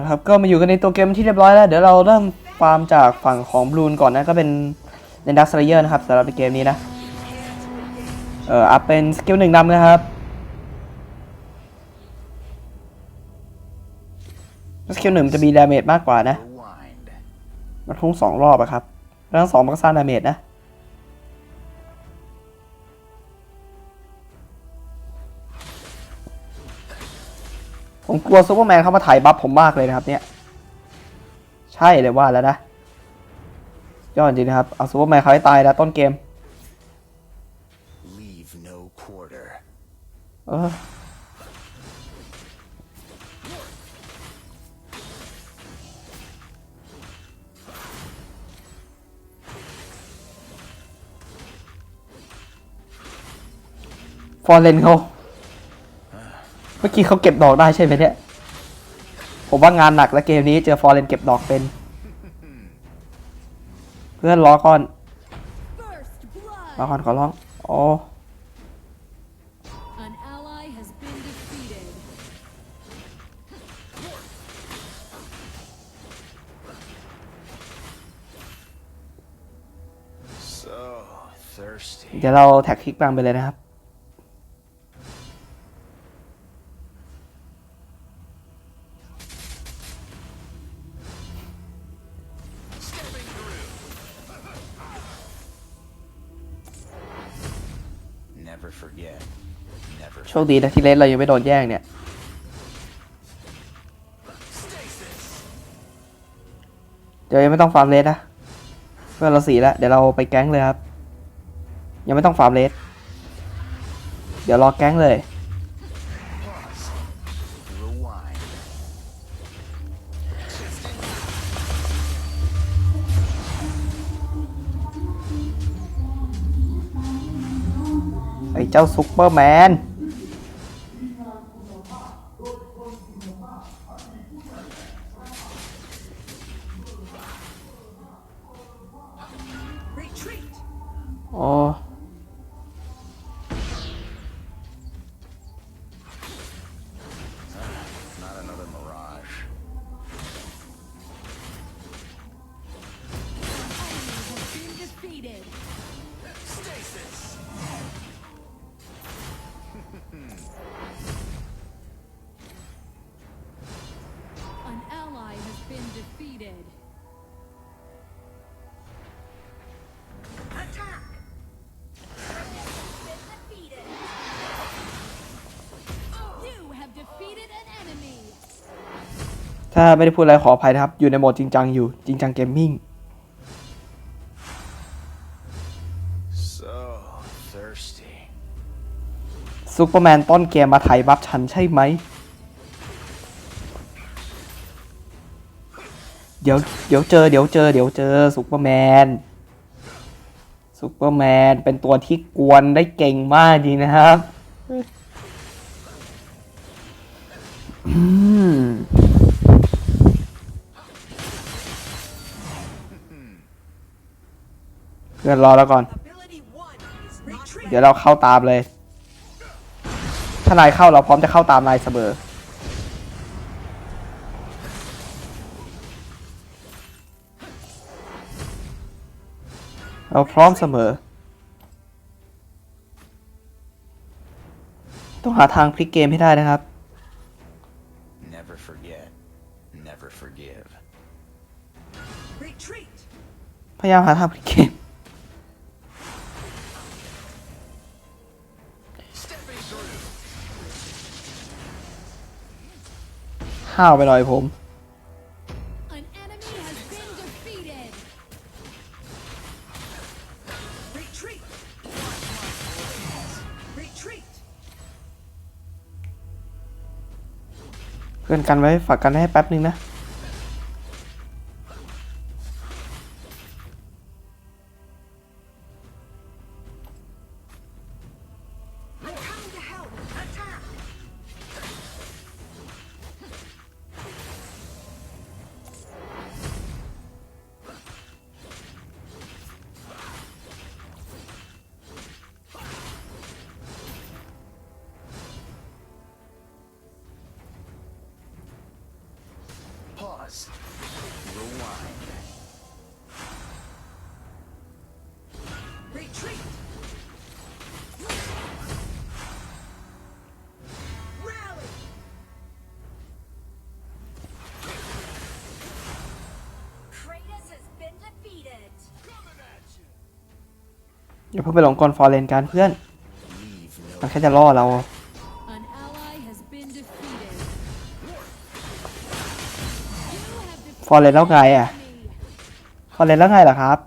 นะครับก็มาอยู่กันในตัวเกมที่เรียบร้อยแล้ว เดี๋ยวเราเริ่มฟาร์มจากฝั่งของบลูนก่อนนะ ก็เป็นในดักสเลเยอร์นะครับสำหรับในเกมนี้นะ เอ่ออัพเป็นสกิลหนึ่งนำนะครับสกิลหนึ่งจะมีดาเมจมากกว่านะ มันทุ่งสองรอบอะครับแล้วทั้งสองมันก็สร้างดาเมจนะ ผมกลัวซูเปอร์แมนเข้ามาถ่ายบัฟผมมากเลยนะครับ เนี่ย ใช่เลยว่าแล้วนะยอดจริงนะครับ เอาซูเปอร์แมนเขาให้ตายนะต้นเกม Leave no quarter. เออฟอร์เรนเขา เมื่อกี้เขาเก็บดอกได้ใช่ไหมเนี่ย ผมว่างานหนักแล้วเกมนี้เจอฟอร์เรนเก็บดอกเป็น เพื่อนรอก่อน First รอ blood. ก่อนขอร้องโอ้ An ally has been defeated. So thirsty. เดี๋ยวเราแท็กคลิกบางไปเลยนะครับ คดีนะที่เลนเรายังไม่โดนแย่งเนี่ยเดี๋ยวยังไม่ต้องฟาร์มเลสนะเพื่อเราสีแล้วเดี๋ยวเราไปแก๊งเลยครับ ยังไม่ต้องฟาร์มเลสเดี๋ยวรอแก๊งเลยไอ้เจ้าซุปเปอร์แมน ถ้าไม่ได้พูดอะไรขออภัยนะครับ อยู่ในโหมดจริงจังอยู่ จริงจังเกมมิ่ง So thirsty. ซุปเปอร์แมนต้นเกมมาไถ่บัฟฉันใช่ไหม เดี๋ยวเดี๋ยวเจอเดี๋ยวเจอเดี๋ยวเจอซุปเปอร์แมนซุปเปอร์แมนเป็นตัวที่กวนได้เก่งมากจริงนะครับ เพื่อนรอแล้วก่อน เดี๋ยวเราเข้าตามเลย ถ้านายเข้าเราพร้อมจะเข้าตามนายเสมอ เราพร้อมเสมอ ต้องหาทางพลิกเกมให้ได้นะครับ Never forget. Never forgive. พยายามหาทางพลิกเกม ห้าวไปหน่อยผม An enemy has been defeated. Retreat! Retreat! เพื่อนกันไว้ฝากกันให้แป๊บนึงนะ อย่าเพิ่งไปหลงกลฟอร์เรนกันเพื่อน Leave no มันแค่จะล่อเรา An ally has been defeated. You have ฟอร์เรนแล้วไงอะ defeated me. ฟอร์เรนแล้วไงล่ะครับ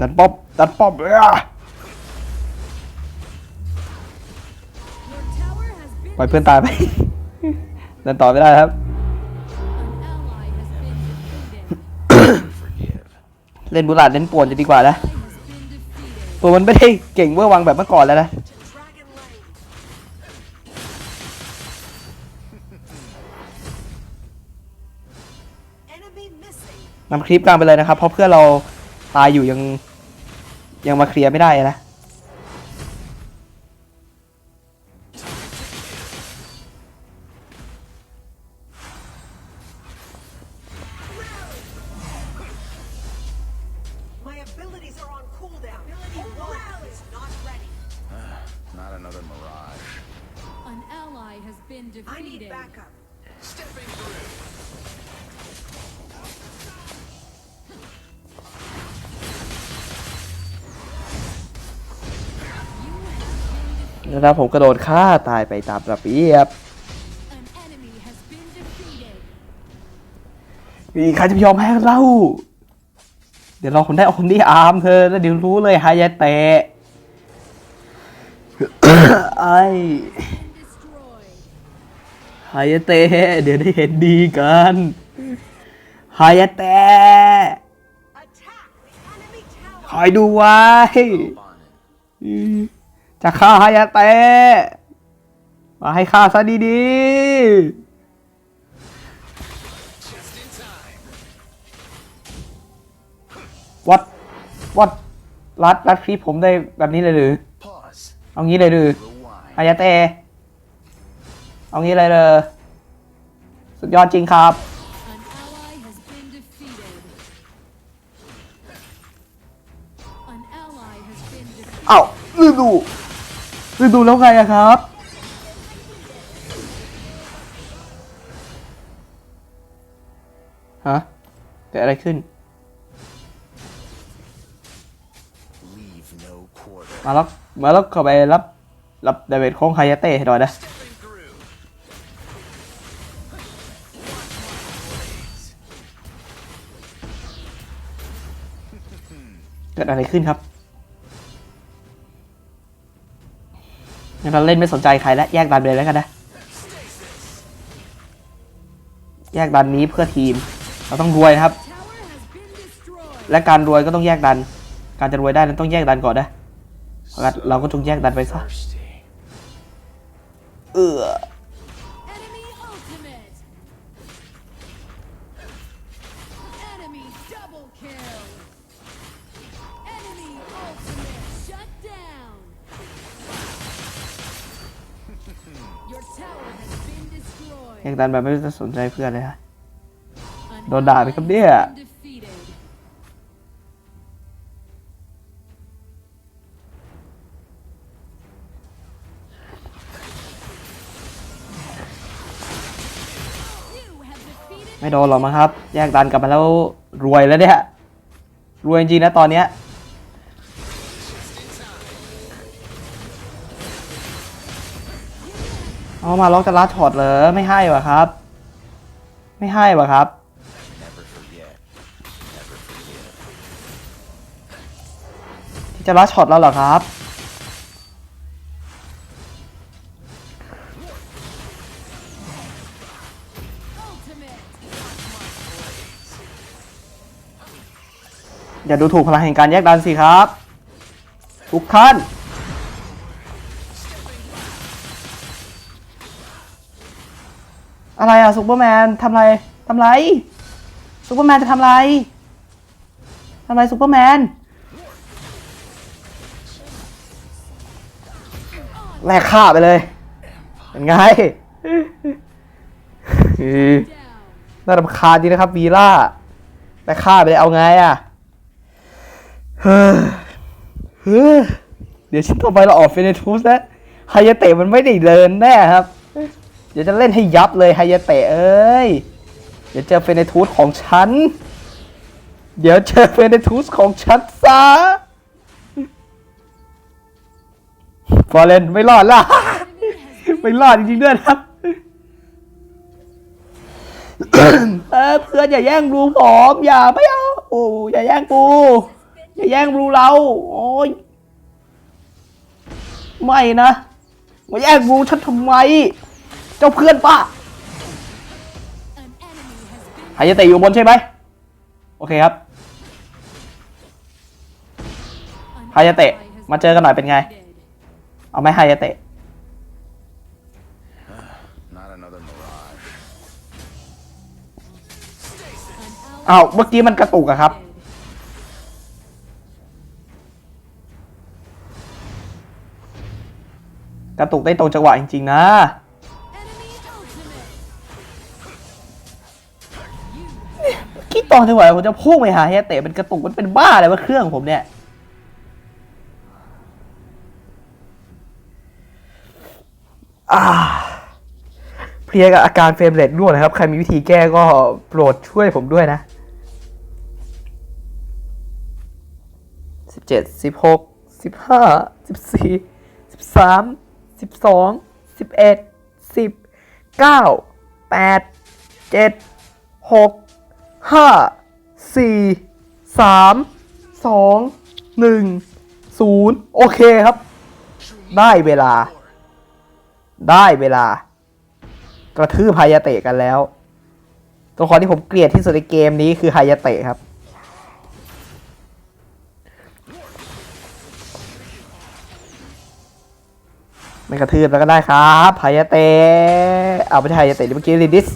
ดันป๊อบดันป๊อบเอ้อ Your tower has been ปล่อยเพื่อนตายไป เดินต่อไม่ได้ครับ เล่นบุลาดเล่นป่วนจะดีกว่านะตัวมันไม่ได้เก่งเวอร์วังแบบเมื่อก่อนแล้วนะนำคลิปกลางไปเลยนะครับ เพราะเพื่อนเราตายอยู่ยังยังมาเคลียร์ไม่ได้นะ My abilities are on cooldown. Ability one is not ready. Not another mirage. An ally has been I need defeated. backup. Stepping through. แล้วผมกระโดดฆ่าตายไปตามระเบียบ An enemy has been defeated. มีใครจะยอมแพ้เรา เดี๋ยวเราคนได้เอาคนที่อาร์มเธอแล้วเดี๋ยวรู้เลยฮายาเตะไอ้ Destroyed. ฮายาเตะเดี๋ยวได้เห็นดีกันฮายาเตะคอยดูไว้ จะฆ่าฮายาเตะมาให้ฆ่าซะดี Just วัดรัดรัดคลิปผมได้แบบนี้เลยหรือ Pause. เอางี้เลยหรือ Rewind. ฮายาเตะเอางี้เลยเลยสุดยอดจริงครับ An ally has been defeated. An ally has been defeated. เอ้าฤดูฤดูแล้วไงอะครับฮะเกิดอะไรขึ้น มาแล้วมาแล้วเข้าไปรับรับเดวิดโค้งไฮยาเต้ให้หน่อยนะเกิดอะไรขึ้นครับงั้นเราเล่นไม่สนใจใครแล้วแยกดันเลยแล้วกันนะ แยกดันนี้เพื่อทีม เราต้องรวยนะครับ และการรวยก็ต้องแยกดัน การจะรวยได้นั้นต้องแยกดันก่อนนะ งั้นเราก็จงแยกดันไปซะ Thirsty. เออ Enemy ultimate. Enemy double kill. Enemy ultimate shut down. Your tower has been แยก destroyed. ดันแบบไม่ได้สนใจเพื่อนเลยฮะ An โดนด่าไปครับเนี่ย ไม่โดนหรอกมั้งครับ แยกดันกลับมาแล้วรวยแล้วเนี่ย รวยจริงนะตอนเนี้ยเอามาล็อกจะลัดช็อตเหรอไม่ให้วะครับ ไม่ให้วะครับที่จะลัดช็อตแล้วเหรอครับ อย่าดูถูกพลังแห่งการแยกดันสิครับ ทุกท่านอะไรอะซูเปอร์แมนทำไรทำไรซูเปอร์แมนจะทำไรทำไรซูเปอร์แมนแลกฆ่าไปเลย เป็นไงน่ารำคาญจริงนะครับวีล่าไปฆ่าไปเลยเอาไงอะ เฮ้ยเฮ้ยเดี๋ยวชิ้นต่อไปเราออกเฟเนทูสนะไฮยาเตะมันไม่ได้เดินแน่ครับ เดี๋ยวจะเล่นให้ยับเลยไฮยาเตะเอ้ย เดี๋ยวเจอเฟเนทูสของฉัน เดี๋ยวเจอเฟเนทูสของฉันซะฟอเรนไม่รอดละไม่รอดจริงๆด้วยครับเออเพื่อนอย่าแย่งบลูผมอย่าไม่เอาโอ้อย่าแย่งกู อย่าแย่งบลูเรา โอ้ย ไม่นะ มาแย่งบลูฉันทำไม เจ้าเพื่อนป้า An enemy has been หายเตะอยู่บนใช่ไหม โอเคครับ an ฮายาเตะ ally has มาเจอกันหน่อยเป็นไง defeated. เอาไหมฮายาเตะ Not another mirage. An ally อ้าวเมื่อกี้มันกระตุกอะครับ กระตุกได้ตรงจังหวะจริงๆนะ คิดตอนจังหวะผมจะพุ่งไปหาเฮียเตะเป็นกระตุกมันเป็นบ้าอะไรวะเครื่องผมเนี่ยอ่าเพลียกับอาการเฟรมเรทร่วงนะครับ ใครมีวิธีแก้ก็โปรดช่วยผมด้วยนะสิบเจ็ดสิบหกสิบห้าสิบสี่สิบสาม สิบสองสิบเอ็ดสิบเก้าแปดเจ็ดหกห้าสี่สามสองหนึ่งศูนย์โอเคครับ ได้เวลา ได้เวลา กระทืบไฮยาเตะกันแล้ว ตัวละครที่ผมเกลียดที่สุดในเกมนี้คือไฮยาเตะครับ ไม่กระทืบแล้วก็ได้ครับไฮยาเตะเอาไม่ใช่ไฮยาเตะเมื่อกี้ลิดิส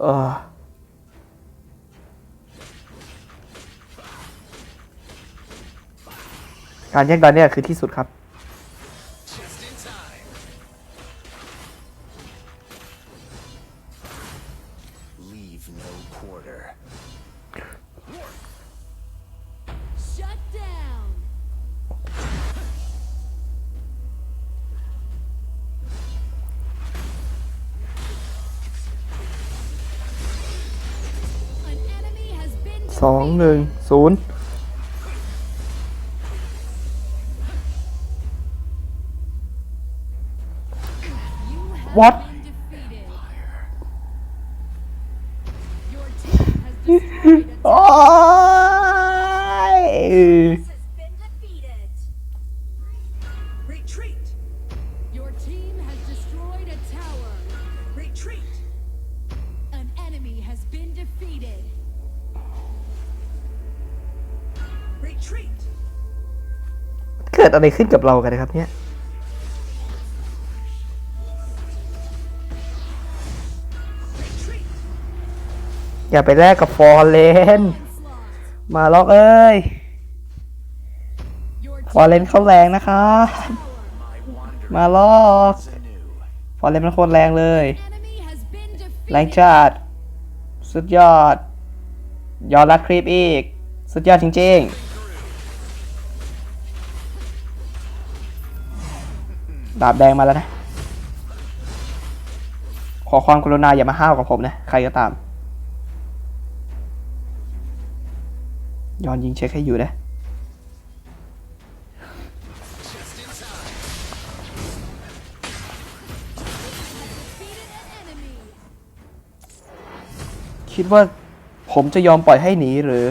เออการแยกดันเนี่ยคือที่สุดครับ สองหนึ่งศูนย์ You have What? Retreat! Your team has destroyed a tower. Retreat! An enemy has been defeated. Retreat! เกิดอะไรขึ้นกับเรากันนะครับเนี่ย Retreat! อย่าไปแลกกับฟอร์เรน Onslaught. มาล็อกเอ้ย Your ฟอร์เรนเข้าแรงนะครับ tower. มาล็อกฟอร์เรนมันโคตรแรงเลย แรง defeated. จัดสุดยอด ยอดรัดคลิปอีก สุดยอดจริงๆ ดาบแดงมาแล้วนะ ขอความกรุณาอย่ามาห้าวกับผมนะ ใครก็ตาม ย้อนยิงเช็คให้อยู่นะ คิดว่าผมจะยอมปล่อยให้หนีหรือ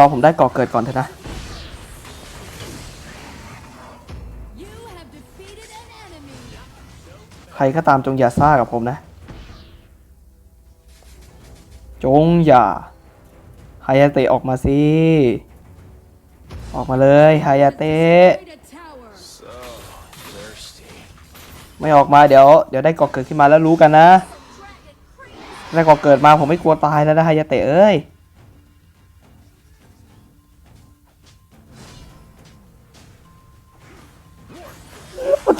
อผมได้ก่อเกิดก่อนเถอะนะ ใครก็ตามจงอย่าซ่ากับผมนะ จงอย่าฮายาเตะออกมาสิ ออกมาเลยฮายาเตะไม่ออกมาเดี๋ยวเดี๋ยวได้ก่อเกิดขึ้นมาแล้วรู้กันนะ ได้ก่อเกิดมาผมไม่กลัวตายแล้วนะฮายาเตะเอ้ย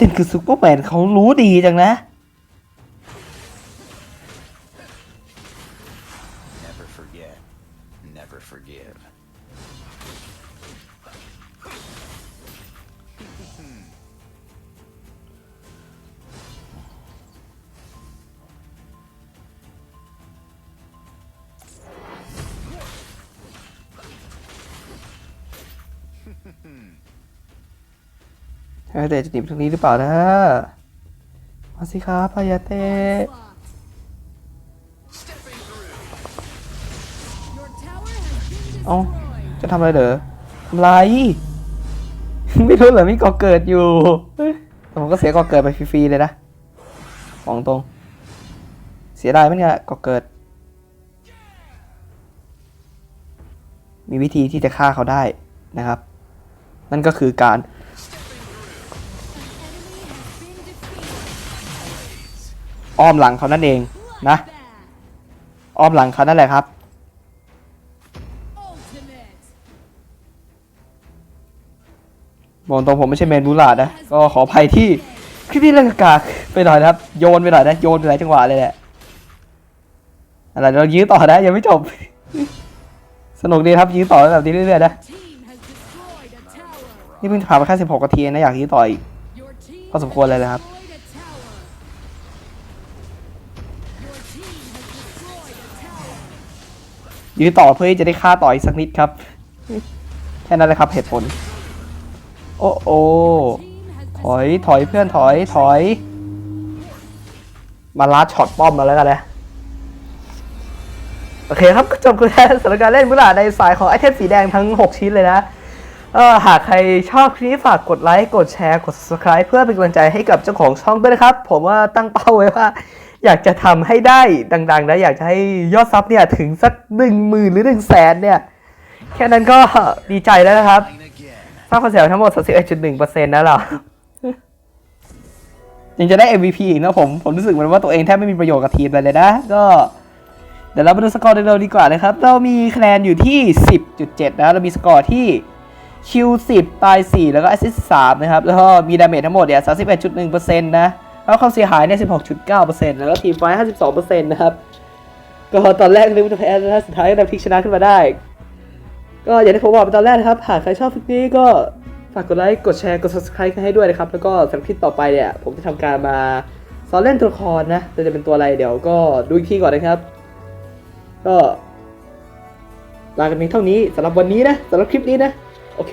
เซนคือซุปเปอร์แมนเขารู้ดีจังนะายาเตะจะหนีไปทางนี้หรือเปล่านะ มาสิครับฮายาเตะเอ้าจะทำอะไรเหรอทำไร ไม่รู้เหรอมีก่อเกิดอยู่แต่ผมก็เสียก่อเกิดไปฟรีๆเลยนะของตรง เสียดายไหมเนี่ยก่อเกิด มีวิธีที่จะฆ่าเขาได้นะครับ นั่นก็คือการ อ้อมหลังเขานั่นเองนะ อ้อมหลังเขานั่นแหละครับ Ultimate. บอกตรงผมไม่ใช่เมนบูลาดนะ ก็ขออภัยที่คลิปนี้เรื่องกากๆไปหน่อยนะครับ โยนไปหน่อยนะ โยนไปหลายจังหวะเลยแหละ อะไรเรายื้อต่อนะยังไม่จบ สนุกดีครับยื้อต่อแบบนี้เรื่อยๆนะนี่เพิ่งผ่านมาแค่16นาทีนะอยากยื้อต่ออีกพอสมควรเลยนะครับ ยื้อต่อเพื่อที่จะได้ฆ่าต่ออีกสักนิดครับ แค่นั้นแหละครับเหตุผล โอ้โอ Team has ถอยถอยเพื่อนถอยถอย มาลัดช็อตป้อมมาแล้วกันนะโอเคครับก็จบกันแล้วสำหรับการเล่นบุลาในสายของไอเทมสีแดงทั้ง 6 ชิ้นเลยนะเออหากใครชอบคลิปนี้ฝากกดไลค์ กดแชร์ กด subscribe เพื่อเป็นกำลังใจให้กับเจ้าของช่องด้วยนะครับ ผมว่าตั้งเป้าไว้ว่า อยากจะทำให้ได้ดังๆนะอยากจะให้ยอดซับเนี่ยถึงสักหนึ่งหมื่นหรือหนึ่งแสนเนี่ย แค่นั้นก็ดีใจแล้วนะครับ Mine again. สร้างความเสียหายทั้งหมด31.1%นะเรายังจะได้ MVP อีกนะผม ผมรู้สึกเหมือนว่าตัวเองแทบไม่มีประโยชน์กับทีมเลยเลยนะ ก็เดี๋ยวเรามาดูสกอร์เร็วๆดีกว่านะครับ เรามีคะแนนอยู่ที่ 10.7 นะ เรามีสกอร์ที่คิว10 ตาย 4 แล้วก็แอสซิสต์3นะครับ แล้วก็มีดาเมจทั้งหมดเนี่ย31.1%นะ แล้วความเสียหายเนี่ย16.9%แล้วก็ทีมไฟ52%นะครับ ก็ตอนแรกนึกว่าจะแพ้นะสุดท้ายก็ได้พลิกชนะขึ้นมาได้ ก็อย่างที่ผมบอกไปตอนแรกนะครับ หากใครชอบคลิปนี้ก็ฝากกดไลค์ กดแชร์ กด subscribe ให้ด้วยนะครับ แล้วก็สำหรับคลิปต่อไปเนี่ย ผมจะทำการมาสอนเล่นตัวละครนะแต่จะเป็นตัวอะไรเดี๋ยวก็ดูอีกทีก่อนนะครับ ก็ลากันเพียงเท่านี้สำหรับวันนี้นะสำหรับคลิปนี้นะ โอเค